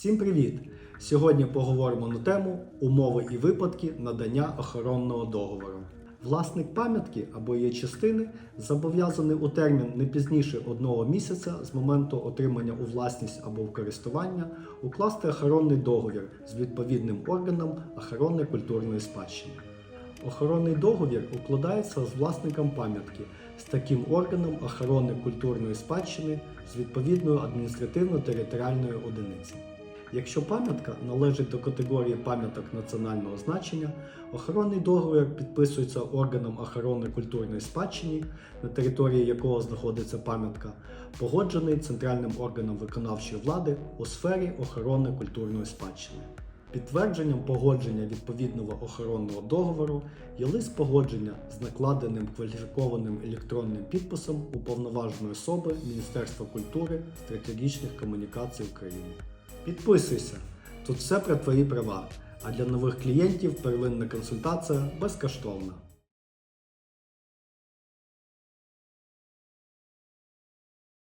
Всім привіт! Сьогодні поговоримо на тему умови і випадки надання охоронного договору. Власник пам'ятки або її частини зобов'язаний у термін не пізніше одного місяця з моменту отримання у власність або в користування укласти охоронний договір з відповідним органом охорони культурної спадщини. Охоронний договір укладається з власником пам'ятки з таким органом охорони культурної спадщини з відповідною адміністративно-територіальною одиниці. Якщо пам'ятка належить до категорії пам'яток національного значення, охоронний договір підписується органом охорони культурної спадщини, на території якого знаходиться пам'ятка, погоджений центральним органом виконавчої влади у сфері охорони культурної спадщини. Підтвердженням погодження відповідного охоронного договору є лист погодження з накладеним кваліфікованим електронним підписом уповноваженої особи Міністерства культури стратегічних комунікацій України. Підписуйся, тут все про твої права. А для нових клієнтів первинна консультація безкоштовна.